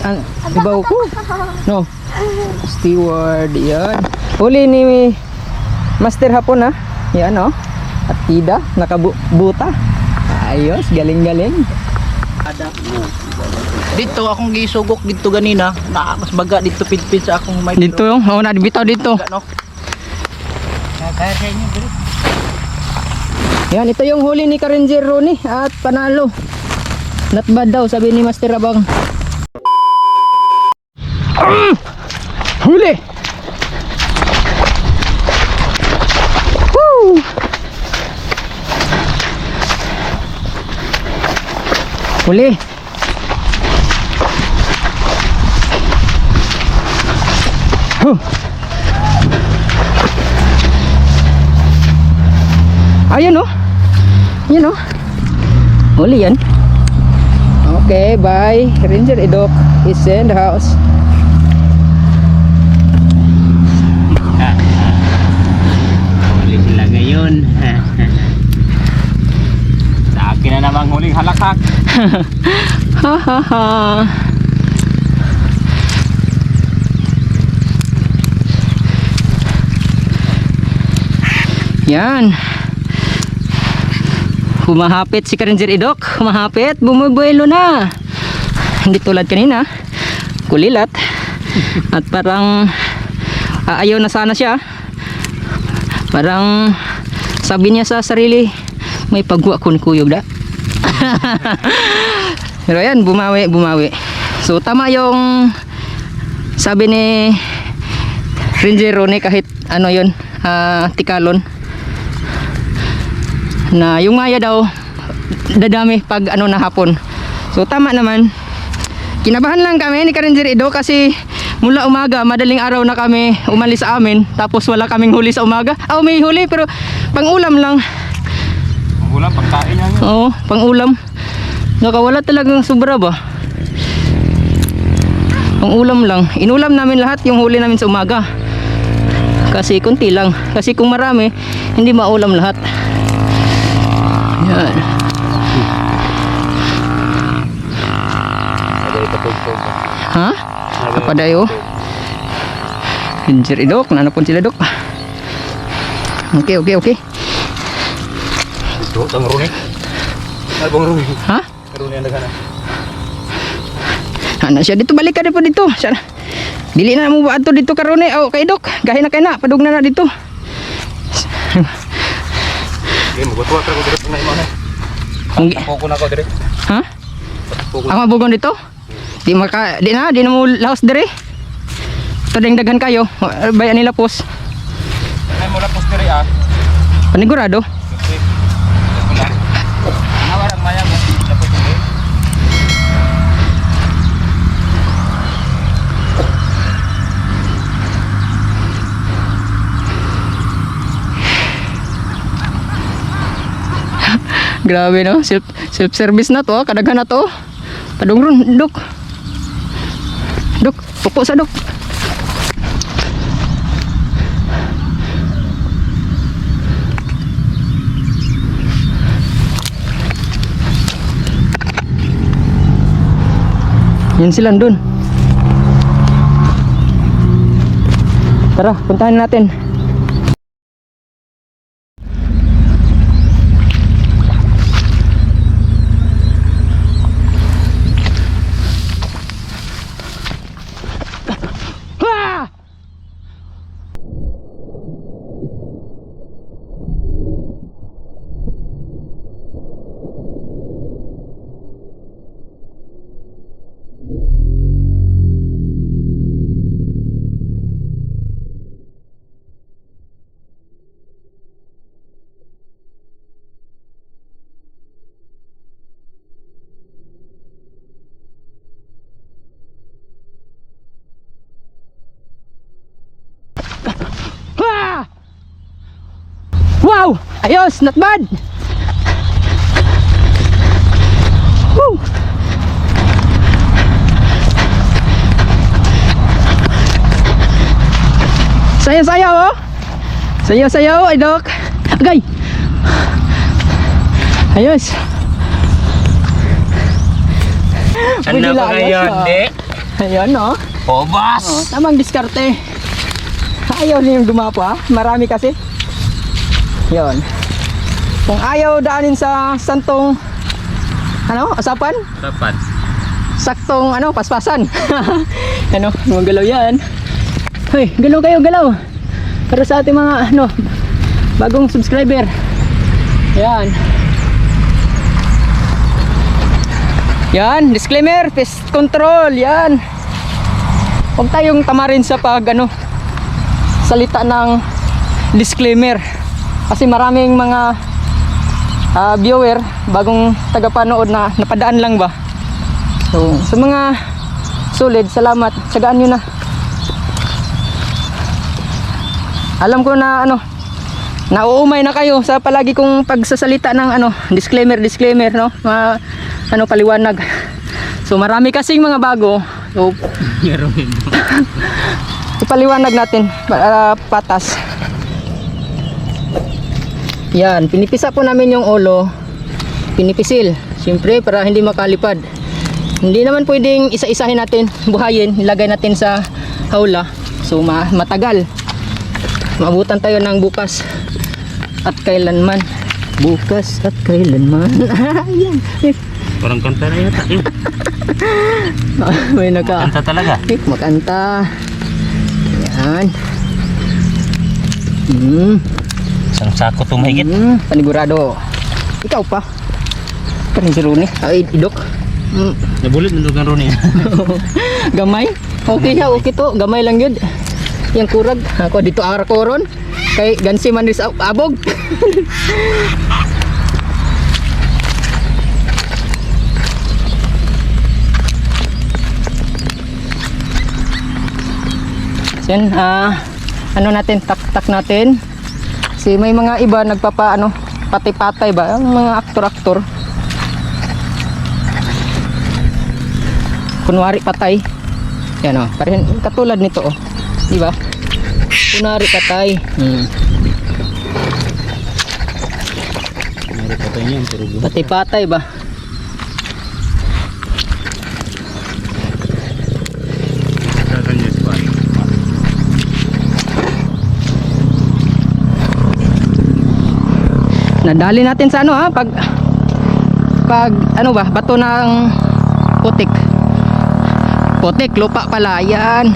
An ibaw ko. No. Steward, yan. Huli ni Master Hapon ha. Yan oh. At tida, nakabuta. Ayos, galing-galing. Dito akong gisugok dito ganina. Na mas baga dito pidpid sa akong may Dito yung, oh, nabitaw dito. Ano? Kaya sa inyo bro. Yan, ito yung huli ni Karanger Rooney at panalo. Not bad daw, sabi ni Master Abang. Huli! Woo! Huli! Huh. Ayan oh. Yan oh. Huli yan. Okay, bye. Ranger Edok is in the house. Huli sila ngayon. sa akin na namang huling halakhak. Ha ha ha. Yan. Humahapit si Karanger Idok. Humahapit. Bumubuelo na. Hindi tulad kanina. Kulilat. At parang aayaw na sana siya. Parang sabi niya sa sarili, may pagwa kun kuyog da. Pero yan, bumawi, bumawi. So tama yung sabi ni Ranger Ronnie kahit ano yun, ah, tikalon. Na yung ngaya daw, dadami pag ano na hapon. So tama naman. Kinabahan lang kami ni Karanger Ido kasi mula umaga, madaling araw na kami umalis sa amin. Tapos wala kaming huli sa umaga. Ah, may huli pero pang ulam lang. Ulam pagkain yan. Oo, pang ulam. Nakawala talagang sobra ba? Pang ulam lang. Inulam namin lahat yung huli namin sa umaga. Kasi kunti lang. Kasi kung marami, hindi maulam lahat. Yan. Ha? Apa dayo? Pinjer idok, nanapon sila dok. Okay, okay, okay. Dito, tang runi. Ay, bang runi. Ha? Runi ang dagana. Ana siya dito balik ka na po dito. Siya. Dili na mo ba ato dito karon eh. Oh, kay dok. Gahi na kay na padug na na dito. Okay, magutwa ka ko dito na imana. Kung Poko na ko dire. ha? Ang mabugon dito? Di maka di na di na mo laos dire. Tadeng daghan kayo. Bayan nila pos. Ay mo lapos dire ah. Panigurado. Okay. Wala. Nawarang mayang mo. Lapos dire. Grabe no. Self self service na to. ah. Kadaghan na to. Padung ron dok. Dok, pupo sa dok. Yan sila doon. Tara, puntahan natin. Ayos! Not bad! Woo! Sayaw-sayaw oh! Sayaw-sayaw, ay dok! Agay! Ayos! Ano lang, ngayon, ah. di? Ayan oh. Boss! oh tamang diskarte. Ayaw niyong dumapa. Marami kasi. Yon. Kung ayaw daanin sa santong ano, asapan, Dapat. saktong ano, paspasan. ano, mga galaw yan. Hoy, galaw kayo, galaw. Para sa ating mga ano, bagong subscriber. Yan. Yan, disclaimer, pest control, yan. Huwag tayong tamarin sa pag ano, salita ng disclaimer. Kasi maraming mga ah, viewer, bagong tagapanood na napadaan lang ba. So, sa mga solid, salamat. Tsagaan nyo na. Alam ko na ano, nauumay na kayo sa palagi kong pagsasalita ng ano, disclaimer, disclaimer, no? Mga, ano, paliwanag. So, marami kasing mga bago. So, ipaliwanag natin para patas. Yan, pinipisa po namin yung ulo. Pinipisil. Siyempre, para hindi makalipad. Hindi naman pwedeng isa-isahin natin, buhayin, ilagay natin sa hawla. So, ma matagal. Maabutan tayo ng bukas at kailanman. Bukas at kailanman. Ayan. Parang kanta na yata. Eh, May naka. kanta talaga. Makanta. Yan. Hmm. Isang sako to mahigit. Hmm, panigurado. Ikaw pa. Kanin si Rooney. Ay, idok. Hmm. Nabulit na dugan ron eh. Gamay. Okay ha, okay to. Gamay lang yun. Yang kurag. Ako dito ara ko ron. Kay gansi man sa abog. Yun, ah, ano natin, tak-tak natin. Kasi may mga iba nagpapa, ano, pati-patay ba? Ang mga aktor-aktor. Kunwari patay. Yan o, parin katulad nito oh. Di ba? Kunwari patay. Hmm. Kumari pa tayo niyan, pero buhat. Pati-patay ba? Dagan niya sa bahay. Nadali natin sa ano ha, pag pag ano ba, bato ng putik. Putik, lupa pala. Yan.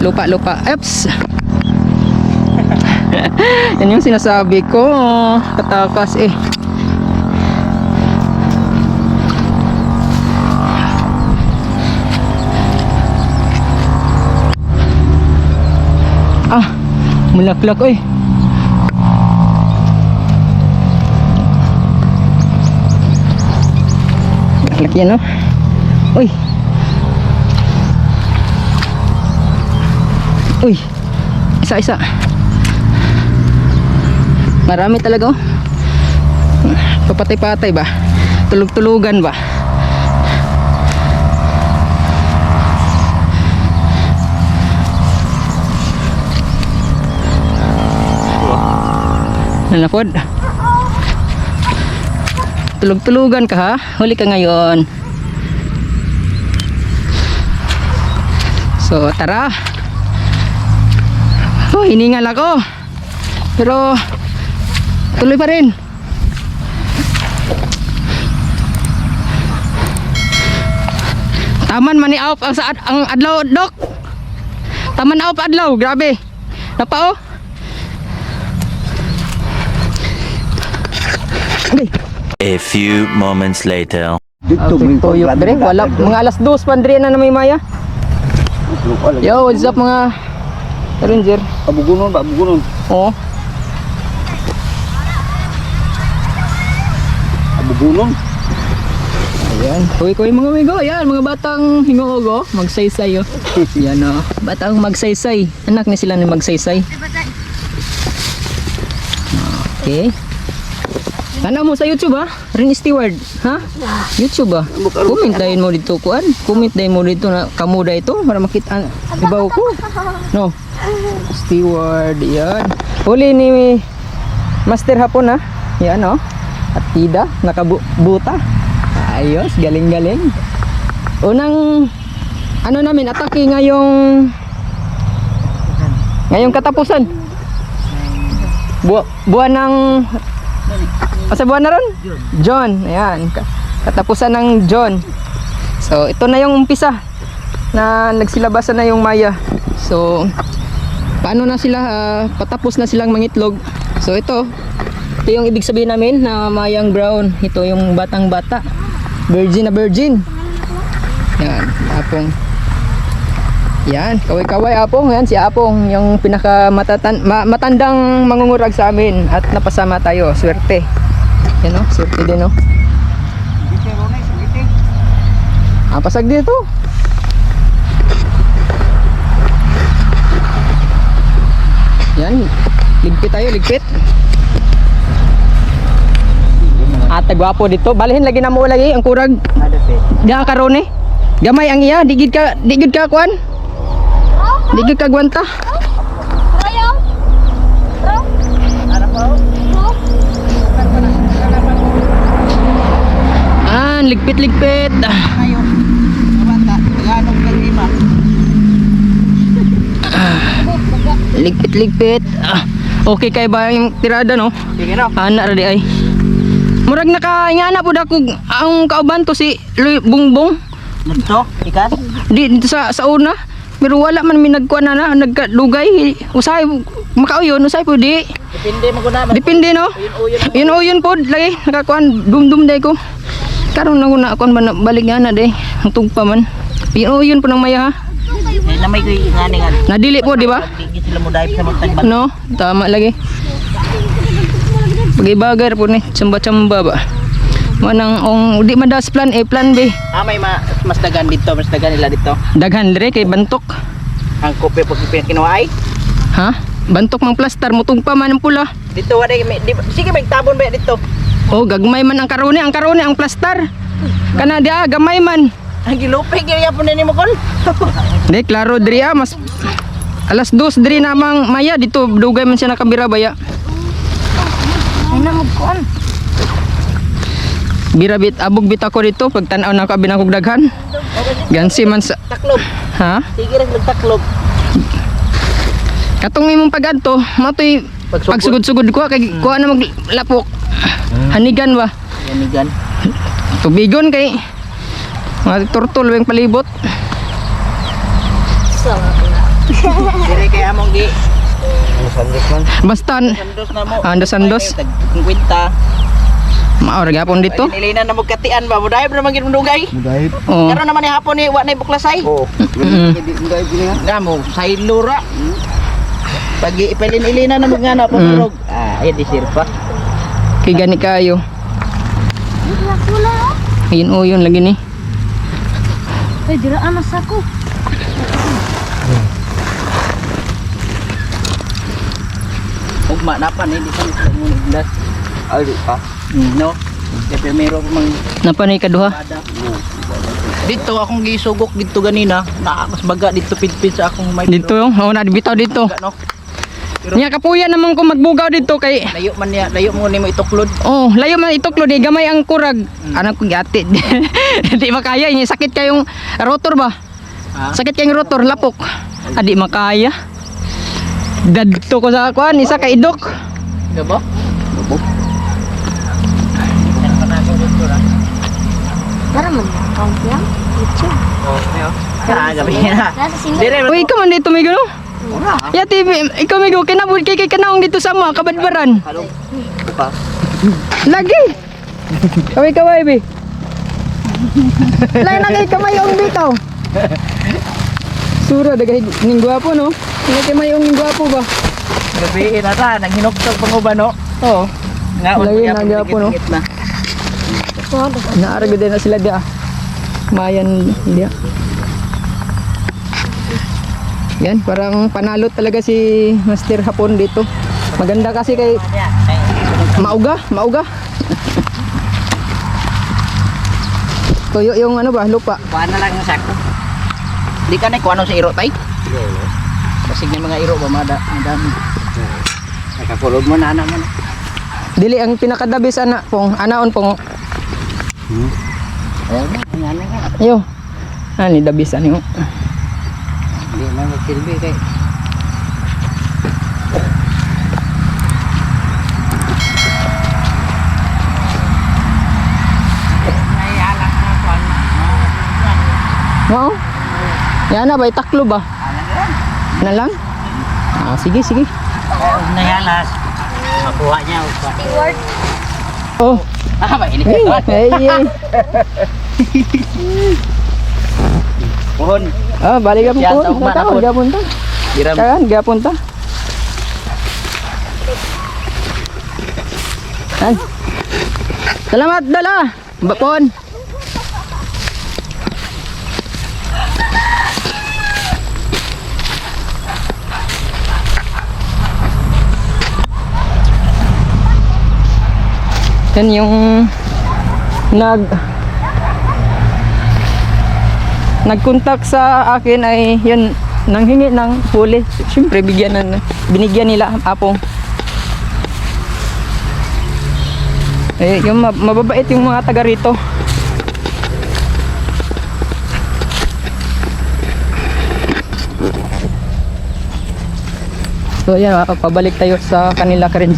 Lupa, lupa. Eps. Yan yung sinasabi ko. Katakas eh. Ah, mulaklak eh. Laki yan, no? Uy. Uy. Isa, isa. Marami talaga, oh. Papatay-patay ba? Tulog-tulugan ba? Nalapod. Tulog-tulugan ka ha? Huli ka ngayon. So, tara. Oh, hiningal ako. Pero, tuloy pa rin. Taman man ni Aup ang, sa, ang adlaw, Dok. Taman Aup adlaw, grabe. Napa oh. Okay. A few moments later. Dito mo yung dre, wala mga alas 2 pa dre na na may maya. Yo, what's up mga Ranger? Abugunon ba? Abugunon. Oh, Abugunon. ayan. Kuy kuy mga migo, ayan mga batang hingogo, magsaysay oh. Yan oh, batang magsaysay. Anak ni sila ni magsaysay. Okay. Tanaw mo sa YouTube ha? Rin Steward, ha? YouTube ha? Comment dahin mo dito kuan. Comment dahin mo dito na kamuda ito para makita ibaw ko. No. Steward, yan. Huli ni Master Hapon ha? Yan oh. At tida, nakabuta. Ayos, galing-galing. Unang ano namin, atake ngayong ngayong katapusan. Bu buwan ng Asa buwan na ron? John. Ayan. ka- Katapusan ng John. So, ito na yung umpisa na nagsilabasan na yung Maya. So, paano na sila, ah, patapos na silang mangitlog. So, ito, ito yung ibig sabihin namin na Mayang Brown. Ito yung batang bata. Virgin na virgin. Yan, apong. Yan, kaway-kaway apong. Yan, si apong, yung pinaka matatan ma- matandang mangungurag sa amin. At napasama tayo, swerte. Yan o, swerte din o. Ah, pasag dito. Yan, ligpit tayo, ligpit. Ate gwapo dito. Balihin lagi na mo lagi ang kurag. Ada pe. Diha karon eh. Gamay ang iya, digid ka digid ka kuan. Digid ka gwanta. Ah, ligpit-ligpit. Ngayon. Kabata. Tagalog kang lima. Ligpit-ligpit. Ah, okay kay ba yung tirada no? Sige no. Ana ra di ay. Murag nakaingana pud ako ang kauban to si Luy Bungbong. Dito. Ikas. Di dito sa sa una. Pero wala man mi nagkuan na na nagkalugay. Usay makauyon usay pud di. Depende mo ko na. Depende no. Yun o yun po, lagi, nakakuan, dum-dum day ko. Karon na ko na akuan ba na balik nga na day, ang tugpa man. Yun o yun po ng maya ha. Eh, na may ngani nga. Nadili po, di ba? No, tama lagi. Pag-ibagar po ni, tsamba-tsamba ba. Manang, ong, di madas plan A, plan B. Ah, may ma mas dagan dito. Mas dagan nila dito. Daghan dire kay bantok. Ang kopi pag kinuha ay. Ha? Bantok mang plastar, mutugpa man ang pula. Dito wala di, sige may tabon ba dito. Oh, gagmay man ang karone, ang karone ang plastar. Kana dia gamay man. Ang gilupig gyud yapon ni mo kon. Di, klaro diri ah, mas alas dos diri namang maya dito dugay man siya nakabira baya. Ay na magkuan. Bira bit abog bit ako dito pag tan-aw na ko binakog daghan. Gansi man sa Taklob. ha. Sige ra nagtaklob. Katong imong pagadto, matoy Pagsugod. pagsugod-sugod ko kay kuha na maglapok. Hanigan ba? Yanigan. Tubigon kay mga turtol weng palibot. Dire kay among gi. Basta Sandos na mo. Andos-andos. Tag 50. maor gapon dito. Nilinan na mo katian ba. Muday na man gid dugay. Oh. Karon naman ni hapon ni wa na buklasay. Oh, Mm. Nga mo sailura. Pag ipelin ilina na mo nga na pagurog. Ah, ay di sirpa. Kay gani kayo. Yun o yun lagi ni. Ay dira anas ako. Ugma na pa ni di ka mo iglas. Ay, di pa. No. Kaya primero mang Napanay kaduha. Ada. Dito akong gisugok dito ganina. Nakakas baga dito pidpid sa akong may Dito yung, oh, bitaw dito. Ano? Nya kapuya naman ko magbugaw dito kay Layo man niya, layo mo nimo ituklod. Oh, layo man ituklo di gamay ang kurag. Anak ko gati. Di makaya ini sakit kayong rotor ba? Ha? Sakit kayong rotor lapok. Adi makaya. Dadto ko sa kuan isa ka idok. Gabo? Dara man account lang. YouTube. Ah, gabi na. Nasa single. Uy, ikaw man dito migo no? Ya TV, ikaw migo kinabud kay kay kanaong dito sa mga kabadbaran. Halo. Pa. Lagi. Kaway kaway bi. Lain lagi kamay ang bitaw. Sura dagay ning gwapo no. Hindi kay may ning gwapo ba? Gabi na ta, nang hinuktok panguba no. Oo. Nga unya na gyapon, no? na. Naarag din na sila dia. Mayan dia. Yan, parang panalo talaga si Master Hapon dito. Maganda kasi kay mauga, mauga. Tuyo yung ano ba, lupa. Kuha na lang ang sako. Di ka na kuha sa iro tay. Kasi ng mga iro ba mada, madami. Nakakulog mo na naman. Dili ang pinakadabis ana pong anaon pong Ayun na, nga na nga. yo. Ah, ni dabis ani mo. Hindi na magsilbi kay. Wow. Yan na ba taklo ba? Na lang? Ah, sige sige. Nayalas. Makuha niya. Oh. Ah, ba ini Hey, hey, hey. Pohon. Ah, balik ka Tao, ako. gapon ta. Diram. Kan, gapon ta. Ay. Salamat dala. Bapon. Yan yung nag nagkontak sa akin ay yun nanghingi ng huli. Siyempre bigyan na binigyan nila apong Eh, yung mab- mababait yung mga taga rito. So yan, ah, pabalik tayo sa kanila Karen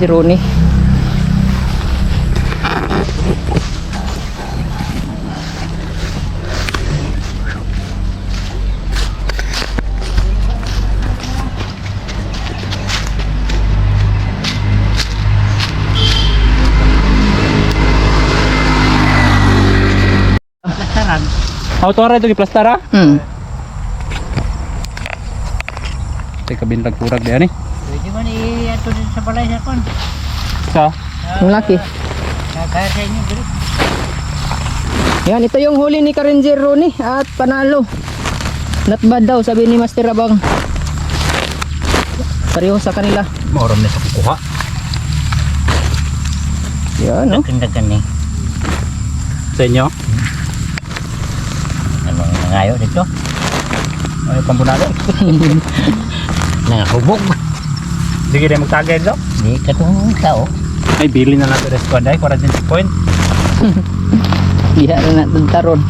Autora itu plastara. Hmm. Teka bintag kurag dia ni. Pwede man i-ato din sa balay sa kon. Sa Yung laki. Kaya sa inyo, bro. Yan, ito yung huli ni Karen Zironi at panalo. Not bad daw, sabi ni Master Abang. Pareho sa kanila. Mauram na sa kuha. Yan, no? Dagan ni. Sa inyo. Ano nangayo dito? Ay pambunado. Nangahubog. Sige din magtagay do. Di katong tao. Ay bili na nato rest day quarantine point. Diha na natin taron.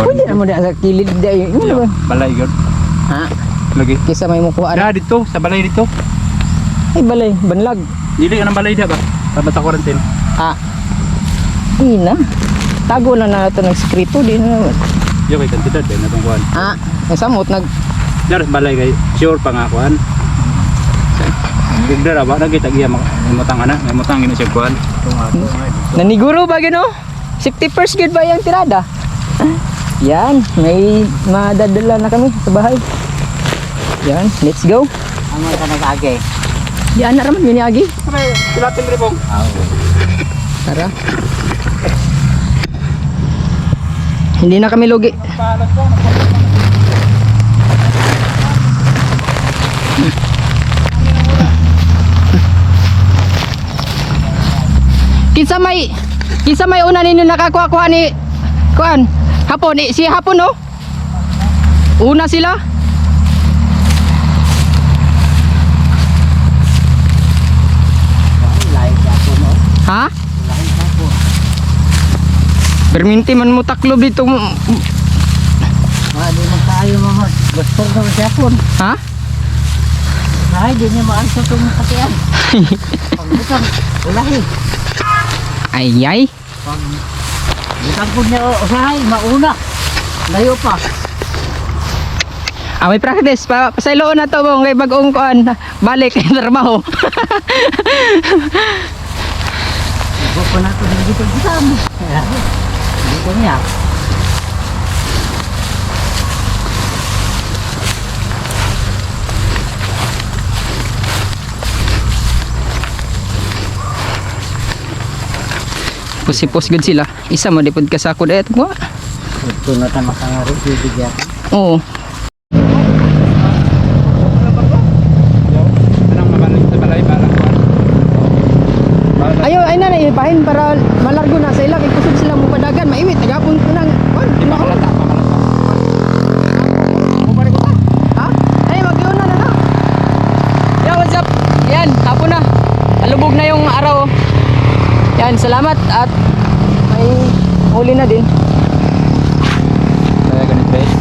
Pwede na mo na sa kilid. Ano ba? Balay gyud. Ha? Lagi. Kisa may mukuha Ada dito sa balay dito. Ay, balay, banlag. Dili ka ng balay dia ba? Sa bata quarantine. Ah. Ina. Tago na na ito ng skrito. Di na naman. Yo kay kantidad din natong kuan. Ah, nasamot. Nag, Dar balay kay sure pa nga kuan. Gugda ra ba na kita giya mamutang ana, mamutang gini siya kuan. naniguro ba gino? Safety first good ba yung tirada? Yan, may madadala na kami sa bahay. Yan, let's go. Ang mga nag-agay. Yan na raman, yun yung agi. Rin pong. Tara. Hindi na kami lugi. Kinsa may kinsa may una ninyo nakakuha-kuha ni kuan hapon eh, si hapon no? Una sila. Ha? Sa. Berminti man mo taklob dito. Mga di man tayo mga gusto na sa ako. Ha? Ay, di niya maansa itong katiyan. Pagbutang, ulahi. Ay ay. Pag butang po niya usahay, mauna. Layo pa. Ah, may practice pa pasayloon na to mong kay bagong kuan balik kay trabaho. Ibo pa nato din dito dito Dito niya. Pusipos gud sila. Isa mo dipod ka sa ako dayat mo. Ito na bibigyan. Oo. Anong mabalay sa balay para kuan. Ayo ay na ipahin para malargo na sa ilang ikusog sila mo padagan maiwit, tagapon ko lang. Kon, di ba kalata? Bumalik ko Ha? Ay, mag-iwan na ano? na na. Yan, what's up? Yan, hapon na. Alubog na yung araw. Yan, salamat at may huli na din. Kaya ganit, guys.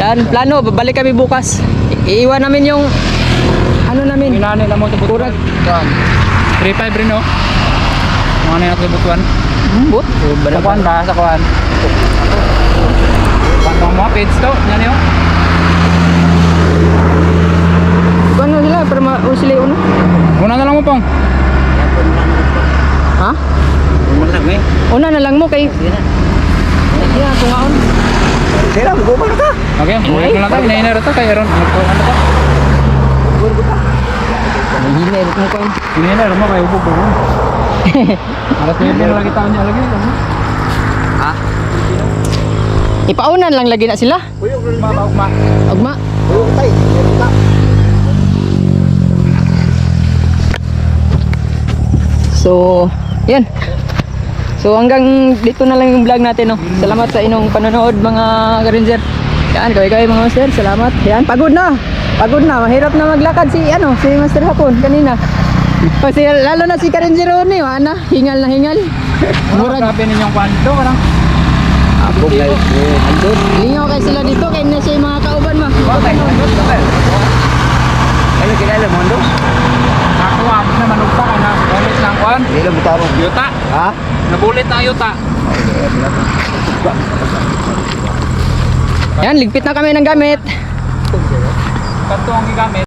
Yan, plano, babalik kami bukas. Iiwan namin yung ano namin? Inanay lang mo ito butuan. Kurag. 3-5 rin o. Mga nanay natin butuan. But, Sa kuan ba? Sa kuan. Kuan pang mga page to. Yan yun. Kuan na sila para mausili uno. Una na lang mo pong. Ha? Umalang eh. Una na lang mo kay Iya, tungaon. Sira, gumawa na ka. Okay, ulit na lang tayo. Inaina rin to. Kaya ron. Ano to? Hinay mo kuan. Inaina rin mo. Kaya ubog ko. Alas na yun na lagi taon niya lagi. Ipaunan lang lagi na sila. Ugma ba ugma? Ugma. Tay. So, yan. So hanggang dito na lang yung vlog natin no. Salamat sa inyong panonood mga ka-ranger. Yan, kaway-kaway mga master, salamat. Yan, pagod na. Pagod na, mahirap na maglakad si ano, si Master Hapon kanina. Kasi lalo na si Ka-Ranger Ronnie, ana, hingal na hingal. Murag. Grabe ninyong kuan. Ito karang. Abog guys. Andun. Lingaw kay sila dito kay na siya yung mga kauban ma. Okay. Ano kilala mo andun? Nakuha. Na manugpa ka na. Ulit lang kuan. Hindi lang butarong. Yuta. Ha? Nabulit na yuta. Yan, ligpit na kami ng gamit. Kanto ang gigamit.